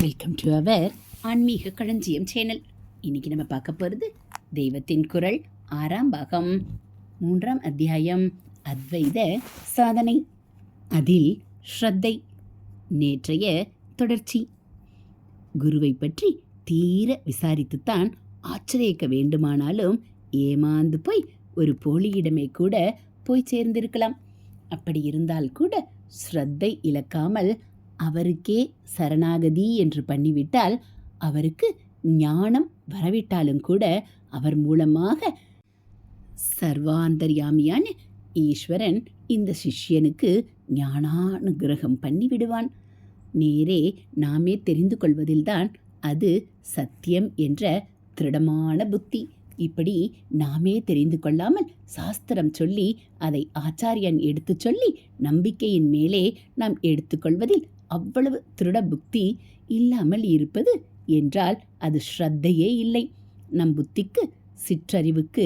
Welcome to our ஆன்மீக களஞ்சியம் channel. இன்னைக்கு நம்ம பார்க்க போகிறது தெய்வத்தின் குரல் ஆறாம் பாகம் மூன்றாம் அத்தியாயம் அத்வைத சாதனை. அதில் ஸ்ரத்தை நேற்றைய தொடர்ச்சி. குருவை பற்றி தீர விசாரித்துத்தான் ஆச்சரியக்க வேண்டுமானாலும் ஏமாந்து போய் ஒரு போலியிடமே கூட போய் சேர்ந்திருக்கலாம். அப்படி இருந்தால் கூட ஸ்ரத்தை இழக்காமல் அவருக்கே சரணாகதி என்று பண்ணிவிட்டால் அவருக்கு ஞானம் வரவிட்டாலும் கூட அவர் மூலமாக சர்வாந்தர்யாமியான ஈஸ்வரன் இந்த சிஷ்யனுக்கு ஞானானுகிரகம் பண்ணிவிடுவான். நேரே நாமே தெரிந்து கொள்வதில்தான் அது சத்தியம் என்ற திருடமான புத்தி. இப்படி நாமே தெரிந்து கொள்ளாமல் சாஸ்திரம் சொல்லி அதை ஆச்சாரியன் எடுத்துச் சொல்லி நம்பிக்கையின் மேலே நாம் எடுத்துக்கொள்வதில் அவ்வளவு திருட புக்தி இல்லாமல் இருப்பது என்றால் அது ஸ்ரத்தையே இல்லை. நம் புத்திக்கு சிற்றறிவுக்கு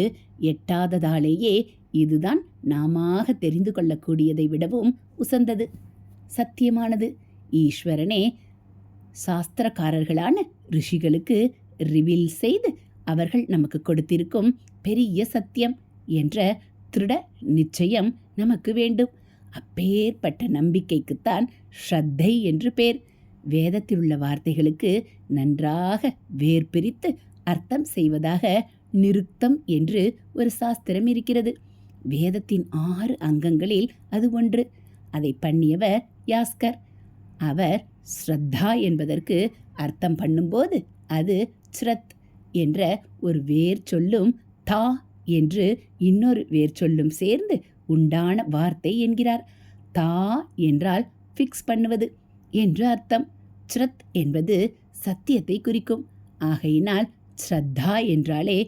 எட்டாததாலேயே இதுதான் நாமாக தெரிந்து கொள்ளக்கூடியதை விடவும் உசந்தது. சத்தியமானது. ஈஸ்வரனே சாஸ்திரக்காரர்களான ரிஷிகளுக்கு ரிவீல் செய்து அவர்கள் நமக்கு கொடுத்திருக்கும் பெரிய சத்தியம் என்ற திருட நிச்சயம் நமக்கு வேண்டும். அப்பேற்பட்ட நம்பிக்கைக்குத்தான் ஸ்ரத்தை என்று பேர். வேதத்தில் உள்ள வார்த்தைகளுக்கு நன்றாக வேர் பிரித்து அர்த்தம் செய்வதாக நிருத்தம் என்று ஒரு சாஸ்திரம் இருக்கிறது. வேதத்தின் ஆறு அங்கங்களில் அது ஒன்று. அதை பண்ணியவர் யாஸ்கர். அவர் ஸ்ரத்தா என்பதற்கு அர்த்தம் பண்ணும்போது அது ஸ்ரத் என்ற ஒரு வேர் சொல்லும் தா என்று இன்னொரு வேர் சொல்லும் சேர்ந்து உண்டான வார்த்தை என்கிறார். தா என்றால் ஃபிக்ஸ் பண்ணுவது என்று அர்த்தம். ஸ்ரத் என்பது சத்தியத்தை குறிக்கும். ஆகையினால் ஸ்ரத்தா என்றாலே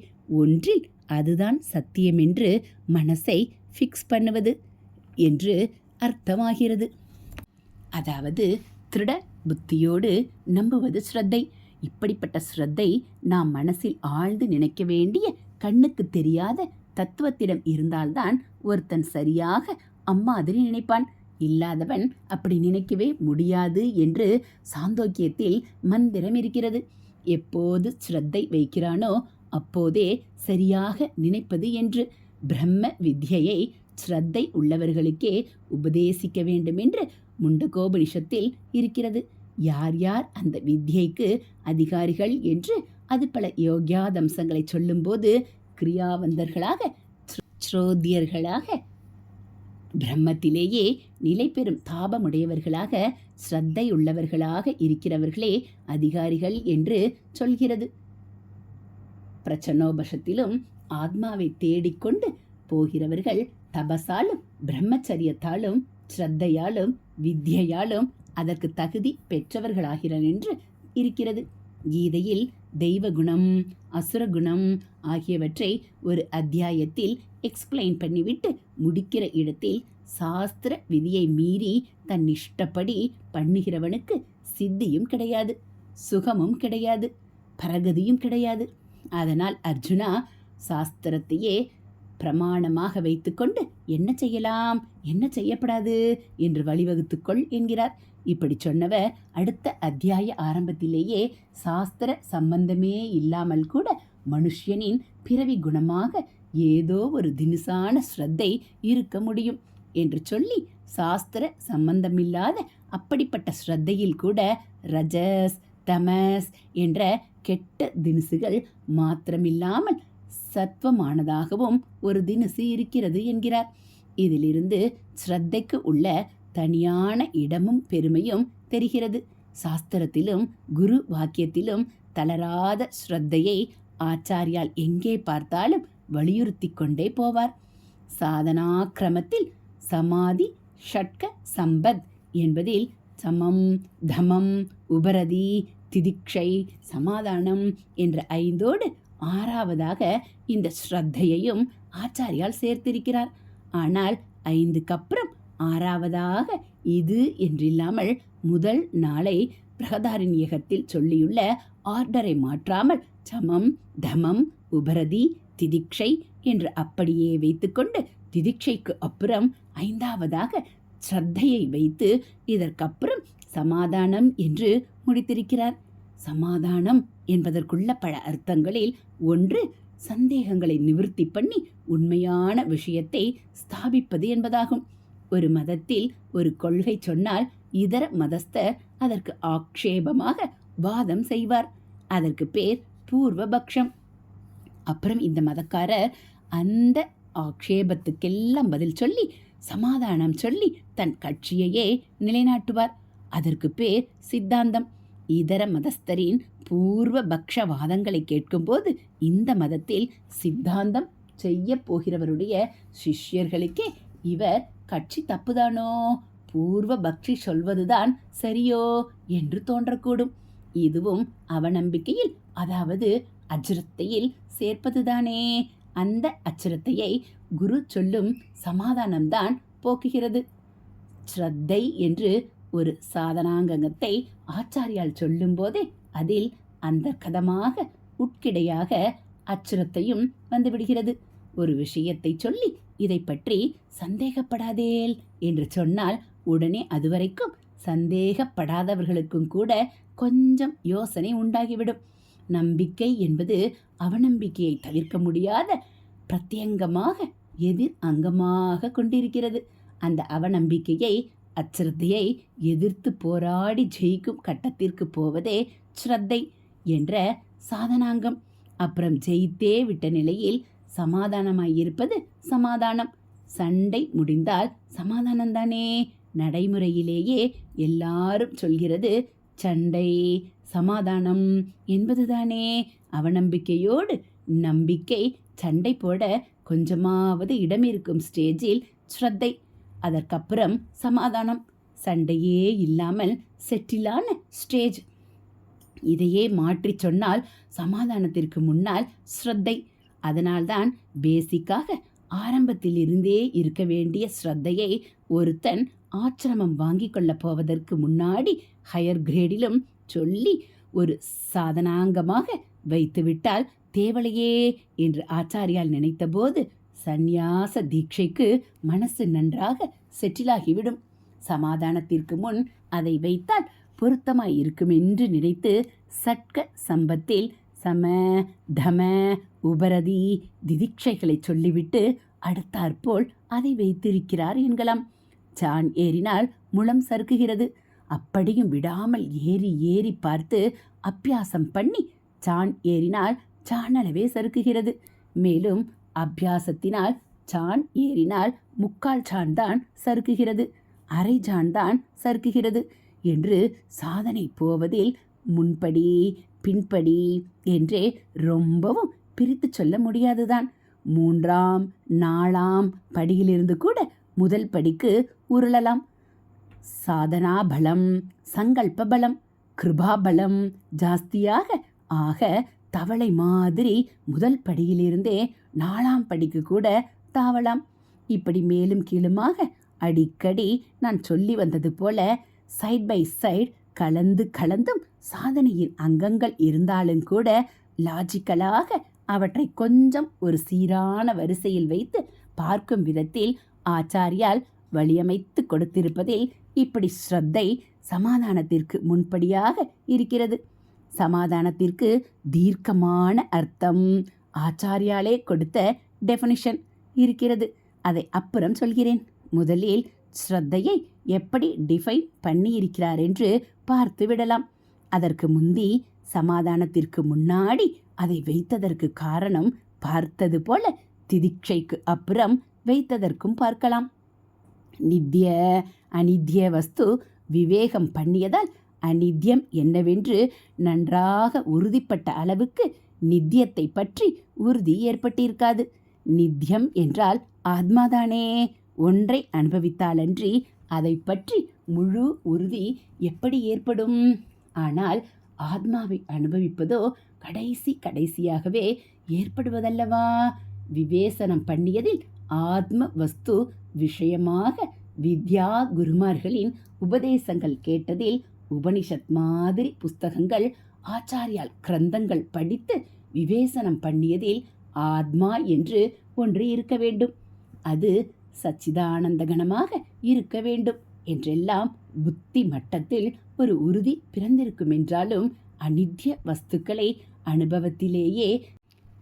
ஒன்றில் அதுதான் சத்தியம் என்று மனசை ஃபிக்ஸ் பண்ணுவது என்று அர்த்தமாகிறது. அதாவது திருட புத்தியோடு நம்புவது ஸ்ரத்தை இப்படிப்பட்ட ஸ்ரத்தை நாம் மனசில் ஆழ்ந்து நினைக்க வேண்டிய கண்ணுக்கு தெரியாத தத்துவத்திடம் இருந்தால்தான் ஒருத்தன் சரியாக அம்மாதிரி நினைப்பான். இல்லாதவன் அப்படி நினைக்கவே முடியாது என்று சாந்தோக்கியத்தில் மந்திரம் இருக்கிறது. எப்போது ஸ்ரத்தை வைக்கிறானோ அப்போதே சரியாக நினைப்பது என்று பிரம்ம வித்யையை ஸ்ரத்தை உள்ளவர்களுக்கே உபதேசிக்க வேண்டும் என்று முண்டகோபனிஷத்தில் இருக்கிறது. யார் யார் அந்த வித்யைக்கு அதிகாரிகள் என்று அது பல யோகியாதம்சங்களை சொல்லும்போது கிரியாவந்தர்களாக ஸ்ரோத்தியர்களாக பிரம்மத்திலேயே நிலை பெறும் தாபமுடையவர்களாக ஸ்ரத்தையுள்ளவர்களாக இருக்கிறவர்களே அதிகாரிகள் என்று சொல்கிறது. பிரச்சனோபஷத்திலும் ஆத்மாவை தேடிக்கொண்டு போகிறவர்கள் தபசாலும் பிரம்மச்சரியத்தாலும் ஸ்ரத்தையாலும் வித்யாலும் அதற்கு தகுதி பெற்றவர்களாகிறார் என்று இருக்கிறது. கீதையில் தெய்வ குணம் ஆகியவற்றை ஒரு அத்தியாயத்தில் எக்ஸ்பிளைன் பண்ணிவிட்டு முடிக்கிற இடத்தில் சாஸ்திர விதியை மீறி தன் இஷ்டப்படி பண்ணுகிறவனுக்கு சித்தியும் கிடையாது சுகமும் கிடையாது பரகதியும் கிடையாது. அதனால் அர்ஜுனா சாஸ்திரத்தையே பிரமாணமாக வைத்துக்கொண்டு என்ன செய்யலாம் என்ன செய்யப்படாது என்று வழிவகுத்துக்கொள் என்கிறார். இப்படி சொன்னவர் அடுத்த அத்தியாய ஆரம்பத்திலேயே சாஸ்திர சம்பந்தமே இல்லாமல் கூட மனுஷனின் பிறவி குணமாக ஏதோ ஒரு தினுசான ஸ்ரத்தை இருக்க முடியும் என்று சொல்லி சாஸ்திர சம்பந்தமில்லாத அப்படிப்பட்ட ஸ்ரத்தையில் கூட ரஜஸ் தமஸ் என்ற கெட்ட தினுசுகள் மாத்திரமில்லாமல் சத்வமானதாகவும் ஒரு தினுசு இருக்கிறது என்கிறார். இதிலிருந்து ஸ்ரத்தைக்கு உள்ள தனியான இடமும் பெருமையும் தெரிகிறது. சாஸ்திரத்திலும் குரு வாக்கியத்திலும் தளராத ஸ்ரத்தையை ஆச்சாரியால் எங்கே பார்த்தாலும் வலியுறுத்தி கொண்டே போவார். சாதனா கிரமத்தில் சமாதி ஷட்க சம்பத் என்பதில் சமம் தமம் உபரதி திதிக்ஷை சமாதானம் என்ற ஐந்தோடு ஆறாவதாக இந்த ஸ்ரத்தையையும் ஆச்சாரியால் சேர்த்திருக்கிறார். ஆனால் ஐந்துக்கப்புறம் ஆறாவதாக இது என்றில்லாமல் முதல் நாளை பிரகதாரண்யகத்தில் சொல்லியுள்ள ஆர்டரை மாற்றாமல் சமம் தமம் உபரதி திதிக்ஷை என்று அப்படியே வைத்துக்கொண்டு திதிக்ஷைக்கு அப்புறம் ஐந்தாவதாக ஸ்ரத்தையை வைத்து இதற்கப்புறம் சமாதானம் என்று முடித்திருக்கிறார். சமாதானம் என்பதற்குள்ள பல அர்த்தங்களில் ஒன்று சந்தேகங்களை நிவர்த்தி பண்ணி உண்மையான விஷயத்தை ஸ்தாபிப்பது என்பதாகும். ஒரு மதத்தில் ஒரு கொள்கை சொன்னால் இதர மதஸ்தர் அதற்கு ஆக்ஷேபமாக வாதம் செய்வார். அதற்கு பேர் பூர்வபக்ஷம். அப்புறம் இந்த மதக்காரர் அந்த ஆக்ஷேபத்துக்கெல்லாம் பதில் சொல்லி சமாதானம் சொல்லி தன் கட்சியையே நிலைநாட்டுவார். அதற்கு பேர் சித்தாந்தம். இதர மதஸ்தரின் பூர்வ பக்ஷ வாதங்களை கேட்கும்போது இந்த மதத்தில் சித்தாந்தம் செய்ய போகிறவருடைய சிஷ்யர்களுக்கே இவர் கட்சி தப்புதானோ? பூர்வ பக்ஷி சொல்வதுதான் சரியோ? என்று தோன்றக்கூடும். இதுவும் அவநம்பிக்கையில் அதாவது அஜரத்தையில் சேர்ப்பதுதானே? அந்த அச்சரத்தையை குரு சொல்லும் சமாதானம்தான் போக்குகிறது. ஸ்ரத்தை என்று ஒரு சாதனாங்கத்தை ஆச்சாரியால் சொல்லும்போதே அதில் அந்த கதமாக உட்கிடையாக அச்சுரத்தையும் வந்துவிடுகிறது ஒரு விஷயத்தை சொல்லி இதை பற்றி சந்தேகப்படாதேல் என்று சொன்னால் உடனே அதுவரைக்கும் சந்தேகப்படாதவர்களுக்கும் கூட கொஞ்சம் யோசனை உண்டாகிவிடும். நம்பிக்கை என்பது அவநம்பிக்கையை தவிர்க்க முடியாத பிரத்யங்கமாக எதிர் அங்கமாக கொண்டிருக்கிறது. அந்த அவநம்பிக்கையை அச்சிரத்தையை எதிர்த்து போராடி ஜெயிக்கும் கட்டத்திற்கு போவதே ஸ்ரத்தை என்ற சாதனாங்கம். அப்புறம் ஜெயித்தே விட்ட நிலையில் சமாதானமாயிருப்பது சமாதானம். சண்டை முடிந்தால் சமாதானம்தானே? நடைமுறையிலேயே எல்லாரும் சொல்கிறது சண்டை சமாதானம் என்பதுதானே? அவநம்பிக்கையோடு நம்பிக்கை சண்டை போட கொஞ்சமாவது இடம் இருக்கும் ஸ்டேஜில் ஸ்ரத்தை. அதற்கப்புறம் சமாதானம். சண்டையே இல்லாமல் செட்டிலான ஸ்டேஜ். இதையே மாற்றி சொன்னால் சமாதானத்திற்கு முன்னால் ஸ்ரத்தை. அதனால்தான் பேசிக்காக ஆரம்பத்தில் இருந்தே இருக்க வேண்டிய ஸ்ரத்தையை ஒருத்தன் ஆச்சிரமம் வாங்கி கொள்ளப் போவதற்கு முன்னாடி ஹையர் கிரேடிலும் சொல்லி ஒரு சாதனாங்கமாக வைத்துவிட்டால் தேவலையே என்று ஆச்சாரியால் நினைத்தபோது சந்நியாச தீட்சைக்கு மனசு நன்றாக செட்டிலாகிவிடும். சமாதானத்திற்கு முன் அதை வைத்தால் பொருத்தமாய் இருக்கும் என்று நினைத்து சட்க சம்பத்தில் சம தம உபரதி திதிக்ஷைகளை சொல்லிவிட்டு அடுத்தாற்போல் அதை வைத்திருக்கிறார் என்கலாம். சான் ஏறினால் முளம் சறுக்குகிறது. அப்படியும் விடாமல் ஏறி ஏறி பார்த்து அபியாசம் பண்ணி சான் ஏறினால் சாணளவே சறுக்குகிறது. மேலும் அபியாசத்தினால் சான் ஏறினால் முக்கால் சான் தான் சறுக்குகிறது. அரை சான் தான் சறுக்குகிறது என்று சாதனை போவதில் முன்படி பின்படி என்றே ரொம்பவும் பிரித்து சொல்ல முடியாதுதான். மூன்றாம் நாலாம் படியிலிருந்து கூட முதல் படிக்கு உருளலாம். சாதனா பலம் சங்கல்ப பலம் கிருபா பலம் ஜாஸ்தியாக ஆக தவளை மாதிரி முதல் படியிலிருந்தே நாலாம் படிக்கு கூட தாவலாம். இப்படி மேலும் கீழுமாக அடிக்கடி நான் சொல்லி வந்தது போல சைட் பை சைடு கலந்து கலந்தும் சாதனையின் அங்கங்கள் இருந்தாலும் கூட லாஜிக்கலாக அவற்றை கொஞ்சம் ஒரு சீரான வரிசையில் வைத்து பார்க்கும் விதத்தில் ஆச்சாரியால் வழியமைத்து கொடுத்திருப்பதில் இப்படி ஸ்ரத்தை சமாதானத்திற்கு முன்படியாக இருக்கிறது. சமாதானத்திற்கு தீர்க்கமான அர்த்தம் ஆச்சாரியாலே கொடுத்த டெஃபனிஷன் இருக்கிறது. அதை அப்புறம் சொல்கிறேன். முதலில் ஸ்ரத்தையை எப்படி டிஃபைன் பண்ணியிருக்கிறார் என்று பார்த்து விடலாம். அதற்கு முந்தி சமாதானத்திற்கு முன்னாடி அதை வைத்ததற்கு காரணம் பார்த்தது போல திதிக்ஷைக்கு அப்புறம் வைத்ததற்கும் பார்க்கலாம். நித்திய அனித்திய வஸ்து விவேகம் பண்ணியதால் அநித்தியம் என்னவென்று நன்றாக உறுதிப்பட்ட அளவுக்கு நித்தியத்தை பற்றி உறுதி ஏற்பட்டிருக்காது. நித்தியம் என்றால் ஆத்மாதானே. ஒன்றை அனுபவித்தாலன்றி அதை பற்றி முழு உறுதி எப்படி ஏற்படும்? ஆனால் ஆத்மாவை அனுபவிப்பதோ கடைசி கடைசியாகவே ஏற்படுவதல்லவா? விவேசனம் பண்ணியதில் ஆத்ம வஸ்து விஷயமாக வித்யா குருமார்களின் உபதேசங்கள் கேட்டதில் உபனிஷத் மாதிரி புஸ்தகங்கள் ஆச்சாரியால் கிரந்தங்கள் படித்து விவேசனம் பண்ணியதில் ஆத்மா என்று ஒன்று இருக்க வேண்டும். அது சச்சிதானந்த கணமாக இருக்க வேண்டும். என்றெல்லாம் புத்தி மட்டத்தில் ஒரு உறுதி பிறந்திருக்கும் என்றாலும் அனித்ய வஸ்துக்களை அனுபவத்திலேயே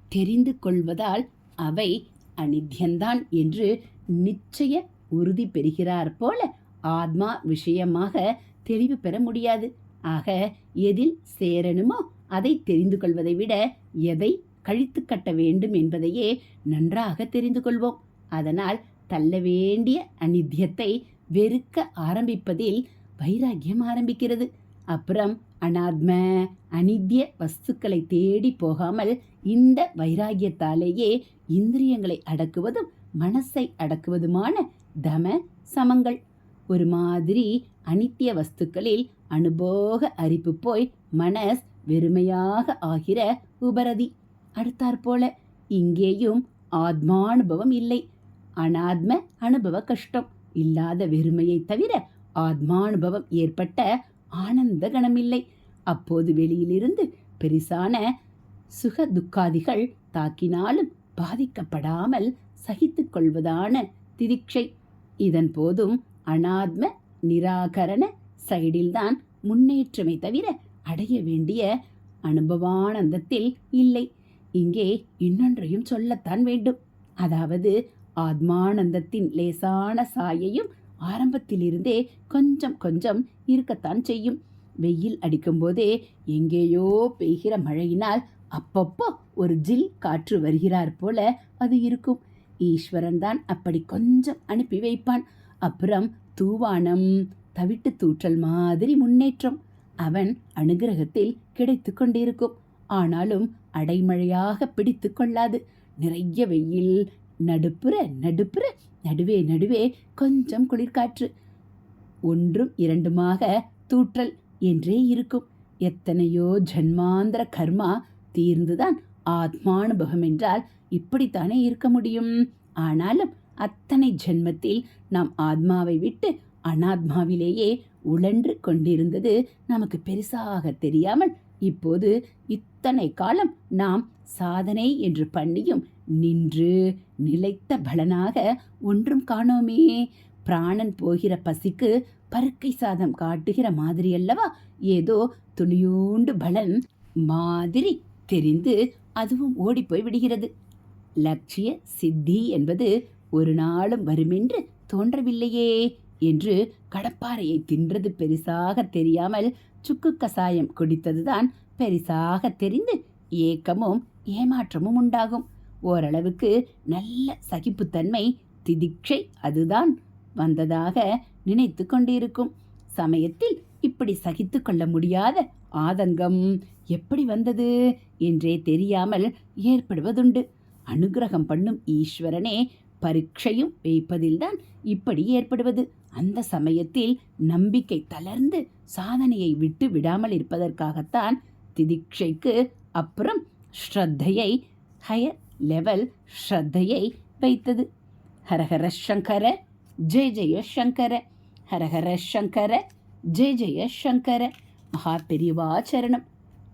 தெரிந்து கொள்வதால் அவை அனித்யந்தான் என்று நிச்சய உறுதி பெறுகிறார் போல ஆத்மா விஷயமாக தெளிவு பெற முடியாது. ஆக எதில் சேரணுமோ அதை தெரிந்து கொள்வதை விட எதை கழித்து கட்ட வேண்டும் என்பதையே நன்றாக தெரிந்து கொள்வோம். அதனால் தள்ள வேண்டிய அநித்தியத்தை வெறுக்க ஆரம்பிப்பதில் வைராக்கியம் ஆரம்பிக்கிறது. அப்புறம் அனாத்ம அனித்திய வஸ்துக்களை தேடி போகாமல் இந்த வைராகியத்தாலேயே இந்திரியங்களை அடக்குவதும் மனசை அடக்குவதுமான தம சமங்கள். ஒரு மாதிரி அனித்திய வஸ்துக்களில் அனுபோக அரிப்பு போய் மனஸ் வெறுமையாக ஆகிற உபரதி. அடுத்தாற்போல இங்கேயும் ஆத்மானுபவம் இல்லை. அனாத்ம அனுபவ கஷ்டம். இல்லாத வெறுமையை தவிர ஆத்மானுபவம் ஏற்பட்ட ஆனந்த கணமில்லை அப்போது வெளியிலிருந்து பெரிசான சுக துக்காதிகள் தாக்கினாலும் பாதிக்கப்படாமல் சகித்து கொள்வதான திதிக்ஷை. இதன் போதும் அனாத்ம நிராகரண சைடில்தான் முன்னேற்றமே தவிர அடைய வேண்டிய அனுபவானந்தத்தில் இல்லை. இங்கே இன்னொன்றையும் சொல்லத்தான் வேண்டும். அதாவது ஆத்மானந்தத்தின் லேசான சாயையும் ஆரம்பத்திலிருந்தே கொஞ்சம் கொஞ்சம் இருக்கத்தான் செய்யும். வெயில் அடிக்கும்போதே எங்கேயோ பெய்கிற மழையினால் அப்பப்போ ஒரு ஜில் காற்று வருகிறார் போல அது இருக்கும். ஈஸ்வரன் தான் அப்படி கொஞ்சம் அனுப்பி வைப்பான். அப்புறம் தூவானம் தவிட்டு தூற்றல் மாதிரி முன்னேற்றம் அவன் அனுகிரகத்தில் கிடைத்து கொண்டிருக்கும். ஆனாலும் அடைமழையாக பிடித்து கொள்ளாது. நிறைய வெயில் நடுப்புற நடுப்புற நடுவே நடுவே கொஞ்சம் குளிர்காற்று. ஒன்றும் இரண்டுமாக தூற்றல் என்றே இருக்கும். எத்தனையோ ஜன்மாந்திர கர்மா தீர்ந்துதான் ஆத்மானுபவம் என்றால் இப்படித்தானே இருக்க முடியும்? ஆனாலும் அத்தனை ஜென்மத்தில் நாம் ஆத்மாவை விட்டு அனாத்மாவிலேயே உழன்று கொண்டிருந்தது நமக்கு பெருசாக தெரியாமல் இப்போது இத்தனை காலம் நாம் சாதனை என்று பண்ணியும் நின்று நிலைத்த பலனாக ஒன்றும் காணோமே. பிராணன் போகிற பசிக்கு பருக்கை சாதம் காட்டுகிற மாதிரி அல்லவா ஏதோ துளியூண்டு பலன் மாதிரி தெரிந்து அதுவும் ஓடிப்போய் விடுகிறது. லட்சிய சித்தி என்பது ஒரு நாளும் வருமென்று தோன்றவில்லையே என்று கடப்பாறையை தின்றது பெரிசாக தெரியாமல் சுக்கு கசாயம் குடித்ததுதான் பெரிசாக தெரிந்து ஏக்கமும் ஏமாற்றமும் உண்டாகும். ஓரளவுக்கு நல்ல சகிப்புத்தன்மை திதிக்ஷை அதுதான் வந்ததாக நினைத்து கொண்டிருக்கும். சமயத்தில் இப்படி சகித்து கொள்ள முடியாத ஆதங்கம் எப்படி வந்தது என்றே தெரியாமல் ஏற்படுவதுண்டு. அனுகிரகம் பண்ணும் ஈஸ்வரனே பரீட்சையும் வைப்பதில்தான் இப்படி ஏற்படுவது. அந்த சமயத்தில் நம்பிக்கை தளர்ந்து சாதனையை விட்டு விடாமல் இருப்பதற்காகத்தான் திதிக்ஷைக்கு அப்புறம் ஸ்ரத்தையை ஹையர் லெவல் ஸ்ரத்தையை வைத்தது. ஹரஹர சங்கர ஜெய ஜெய சங்கர ஹரஹர சங்கர ஜெய ஜெய சங்கர. மகா பெரிவாச்சரணம்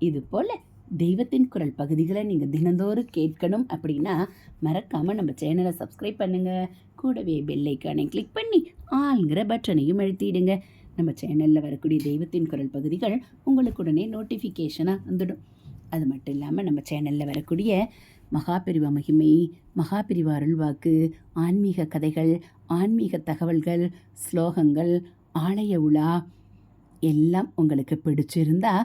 இது போல தெய்வத்தின் குரல் பகுதிகளை நீங்கள் தினந்தோறும் கேட்கணும் அப்படின்னா மறக்காமல் நம்ம சேனலை சப்ஸ்கிரைப் பண்ணுங்கள் கூடவே பெல்லைக்கானை கிளிக் பண்ணி ஆளுங்கிற பட்டனையும் அழுத்திடுங்க. நம்ம சேனலில் வரக்கூடிய தெய்வத்தின் குரல் பகுதிகள் உங்களுக்கு உடனே நோட்டிஃபிகேஷனாக வந்துடும். அது மட்டும் இல்லாமல் நம்ம சேனலில் வரக்கூடிய மகாபிரிவா மகிமை மகாபிரிவா அருள்வாக்கு ஆன்மீக கதைகள் ஆன்மீக தகவல்கள் ஸ்லோகங்கள் ஆலய உலா எல்லாம் உங்களுக்கு பிடிச்சிருந்தால்